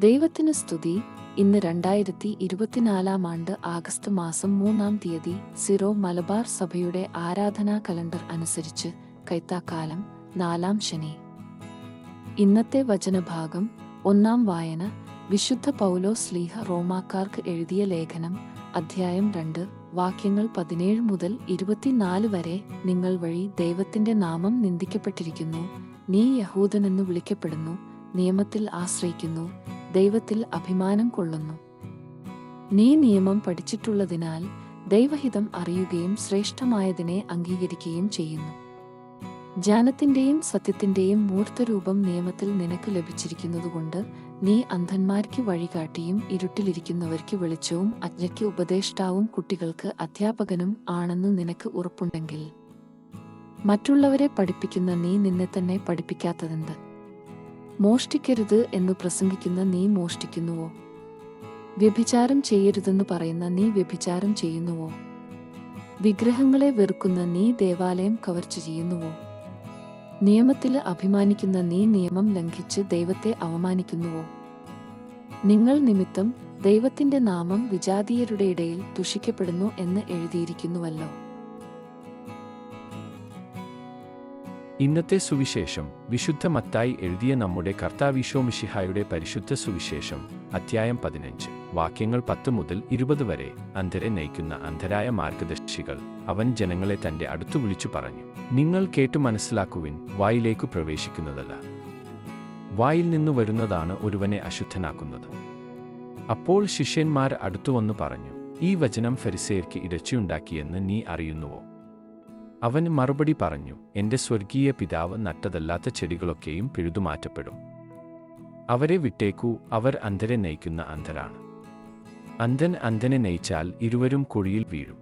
ദൈവത്തിന് സ്തുതി. ഇന്ന് രണ്ടായിരത്തി ഇരുപത്തിനാലാം ആണ്ട് ആഗസ്റ്റ് മാസം മൂന്നാം തീയതി സിറോ മലബാർ സഭയുടെ ആരാധനാ കലണ്ടർ അനുസരിച്ച് കൈത്താക്കാലം നാലാം ശനി. ഇന്നത്തെ വചനഭാഗം ഒന്നാം വായന. വിശുദ്ധ പൗലോ സ്ലീഹ റോമാക്കാർക്ക് എഴുതിയ ലേഖനം അധ്യായം രണ്ട്. വാക്യങ്ങൾ പതിനേഴ് മുതൽ ഇരുപത്തിനാല് വരെ നിങ്ങൾ വഴി ദൈവത്തിന്റെ നാമം നിന്ദിക്കപ്പെട്ടിരിക്കുന്നു. നീ യഹൂദനെന്ന് വിളിക്കപ്പെടുന്നു. നിയമത്തിൽ ആശ്രയിക്കുന്നു. ദൈവത്തിൽ അഭിമാനം കൊള്ളുന്നു. നീ നിയമം പഠിച്ചിട്ടുള്ളതിനാൽ ദൈവഹിതം അറിയുകയും ശ്രേഷ്ഠമായതിനെ അംഗീകരിക്കുകയും ചെയ്യുന്നു. ജ്ഞാനത്തിന്റെയും സത്യത്തിന്റെയും മൂർത്തരൂപം നിയമത്തിൽ നിനക്ക് ലഭിച്ചിരിക്കുന്നതുകൊണ്ട് നീ അന്ധന്മാർക്ക് വഴികാട്ടിയും ഇരുട്ടിലിരിക്കുന്നവർക്ക് വെളിച്ചവും അജ്ഞയ്ക്ക് ഉപദേഷ്ടാവും കുട്ടികൾക്ക് അധ്യാപകനും ആണെന്ന് നിനക്ക് ഉറപ്പുണ്ടെങ്കിൽ. മറ്റുള്ളവരെ പഠിപ്പിക്കുന്ന നീ നിന്നെ തന്നെ പഠിപ്പിക്കാത്തതെന്ത്? മോഷ്ടിക്കരുത് എന്ന് പ്രസംഗിക്കുന്ന നീ മോഷ്ടിക്കുന്നുവോ? വ്യഭിചാരം ചെയ്യരുതെന്ന് പറയുന്ന നീ വ്യഭിചാരം ചെയ്യുന്നുവോ? വിഗ്രഹങ്ങളെ വെറുക്കുന്ന നീ ദേവാലയം കവർച്ച ചെയ്യുന്നുവോ? നിയമത്തിൽ അഭിമാനിക്കുന്ന നീ നിയമം ലംഘിച്ച് ദൈവത്തെ അവമാനിക്കുന്നുവോ? നിങ്ങൾ നിമിത്തം ദൈവത്തിന്റെ നാമം വിജാതീയരുടെ ഇടയിൽ ദുഷിക്കപ്പെടുന്നു എന്ന് എഴുതിയിരിക്കുന്നുവല്ലോ. ഇന്നത്തെ സുവിശേഷം വിശുദ്ധ മത്തായി എഴുതിയ നമ്മുടെ കർത്താവിശോമിഷിഹായുടെ പരിശുദ്ധ സുവിശേഷം അധ്യായം പതിനഞ്ച്. വാക്യങ്ങൾ പത്ത് മുതൽ ഇരുപത് വരെ അന്ധരെ നയിക്കുന്ന അന്ധരായ മാർഗദർശികൾ അവൻ ജനങ്ങളെ തന്റെ അടുത്തു വിളിച്ചു പറഞ്ഞു നിങ്ങൾ കേട്ടു മനസ്സിലാക്കുവിൻ വായിലേക്കു പ്രവേശിക്കുന്നതല്ല. വായിൽ നിന്നു വരുന്നതാണ് ഒരുവനെ അശുദ്ധനാക്കുന്നത്. അപ്പോൾ ശിഷ്യന്മാർ അടുത്തുവന്നു പറഞ്ഞു ഈ വചനം ഫരിസേർക്ക് ഇടച്ചിയുണ്ടാക്കിയെന്ന് നീ അറിയുന്നുവോ? അവൻ മറുപടി പറഞ്ഞു എന്റെ സ്വർഗീയ പിതാവ് നട്ടതല്ലാത്ത ചെടികളൊക്കെയും പിഴുതുമാറ്റപ്പെടും. അവരെ വിട്ടേക്കൂ അവർ അന്ധരെ നയിക്കുന്ന അന്ധരാണ്. അന്ധൻ അന്ധനെ നയിച്ചാൽ ഇരുവരും കുഴിയിൽ വീഴും.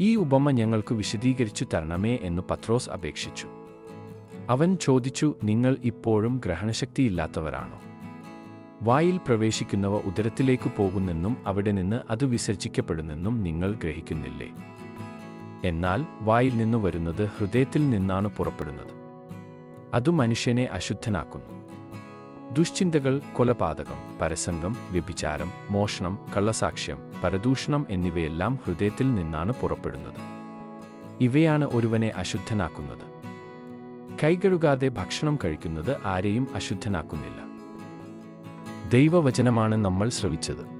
ഈ ഉപമ ഞങ്ങൾക്ക് വിശദീകരിച്ചു തരണമേ എന്ന് പത്രോസ് അപേക്ഷിച്ചു. അവൻ ചോദിച്ചു നിങ്ങൾ ഇപ്പോഴും ഗ്രഹണശക്തിയില്ലാത്തവരാണോ? വായിൽ പ്രവേശിക്കുന്നവ ഉദരത്തിലേക്ക് പോകുന്നെന്നും അവിടെ നിന്ന് അത് വിസർജിക്കപ്പെടുന്നെന്നും നിങ്ങൾ ഗ്രഹിക്കുന്നില്ലേ? എന്നാൽ വായിൽ നിന്നു വരുന്നത് ഹൃദയത്തിൽ നിന്നാണ് പുറപ്പെടുന്നത്. അത് മനുഷ്യനെ അശുദ്ധനാക്കുന്നു. ദുശ്ചിന്തകൾ കൊലപാതകം പരസംഗം വ്യഭിചാരം മോഷണം കള്ളസാക്ഷ്യം പരദൂഷണം എന്നിവയെല്ലാം ഹൃദയത്തിൽ നിന്നാണ് പുറപ്പെടുന്നത്. ഇവയാണ് ഒരുവനെ അശുദ്ധനാക്കുന്നത്. കൈകഴുകാതെ ഭക്ഷണം കഴിക്കുന്നത് ആരെയും അശുദ്ധനാക്കുന്നില്ല. ദൈവവചനമാണ് നമ്മൾ ശ്രവിച്ചത്.